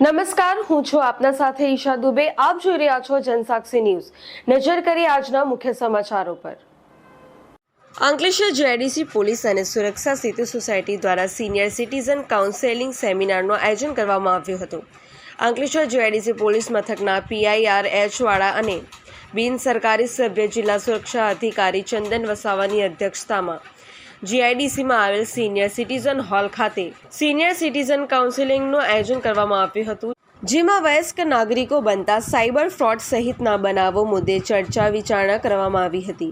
નમસ્કાર, હું છું આપના સાથે ઈશા દુબે. આપ જોઈ રહ્યા છો જનસાક્ષી ન્યૂઝ. નજર કરી આજના મુખ્ય સમાચારો પર. અંકલેશ્વર જેડીસી પોલીસ અને સુરક્ષા સેતુ સોસાયટી દ્વારા સિનિયર સિટીઝન કાઉન્સેલિંગ સેમિનારનું આયોજન કરવામાં આવ્યું હતું. અંકલેશ્વર જેડીસી પોલીસ મથકના પીઆઈઆર એચવાળા અને બિન સરકારી સભ્ય જિલ્લા સુરક્ષા અધિકારી ચંદન વસાવાની અધ્યક્ષતામાં જીઆઈડીસીમાં આવેલ સિનિયર સિટીઝન હોલ ખાતે સિનિયર સિટીઝન કાઉન્સેલિંગનું આયોજન કરવામાં આવ્યું હતું, જેમાં વયસ્ક નાગરિકો બનતા સાયબર ફ્રોડ સહિતના બનાવો મુદ્દે ચર્ચા વિચારણા કરવામાં આવી હતી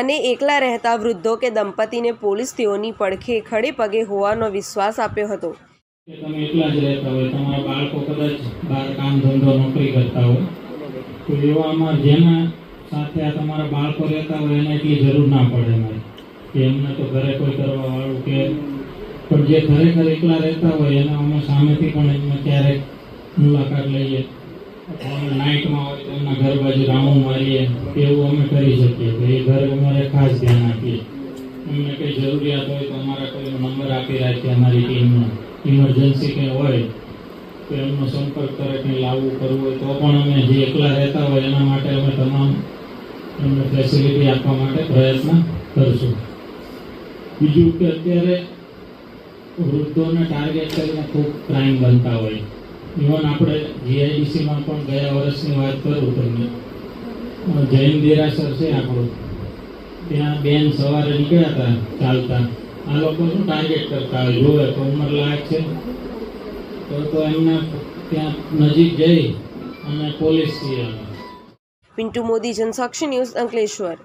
અને એકલા રહેતા વૃદ્ધો કે દંપતીને પોલીસ તેઓની પડખે ખડે પગે હોવાનો વિશ્વાસ આપ્યો હતો. તમે એકલા જ રહેતા હોય, તમારા બાળકો કદાચ બહાર કામ ધંધો નોકરી કરતા હોય, તો એવામાં જેના સાથે આ તમારા બાળકો રહેતા હોય એને એટલી જરૂર ના પડે મારે. કે એમને તો ઘરે કોઈ કરવા વાળું કે પણ જે ખરેખર એકલા રહેતા હોય, એના અમે સામેથી પણ એમને ક્યારેક મુલાકાત લઈએ. અમે નાઇટમાં હોય તો એમના ઘર બાજુ રાઉન્ડ મારીએ, એવું અમે કરી શકીએ. તો એ ઘરે અમારે ખાસ ધ્યાન આપીએ. એમને કંઈ જરૂરિયાત હોય તો અમારા કોઈનો નંબર આપી રાખીએ અમારી ટીમનો. ઇમરજન્સી કંઈ હોય તો એમનો સંપર્ક કરે, કંઈ લાવવું, કરવું હોય તો પણ અમે જે એકલા રહેતા હોય એના માટે અમે તમામ એમને ફેસિલિટી આપવા માટે પ્રયત્ન કરશું. બીજું કે અત્યારે વૃદ્ધોને ટાર્ગેટ કરીને ખૂબ ક્રાઇમ બનતા હોય. ઇવન આપણે જીઆઈડીસીમાં પણ ગયા વર્ષની વાત કરું તમને. જૈન દેરાસર છે આપણું. ત્યાં બેન સવારે નીકળ્યા હતા ચાલતા. આ લોકો શું ટાર્ગેટ કરતા હોય? જોવે તો ઉંમર લાયક છે. તો તો એમને ત્યાં નજીક જઈ અને પોલીસ પિન્ટુ મોદી, જનસાક્ષી ન્યૂઝ અંકલેશ્વર.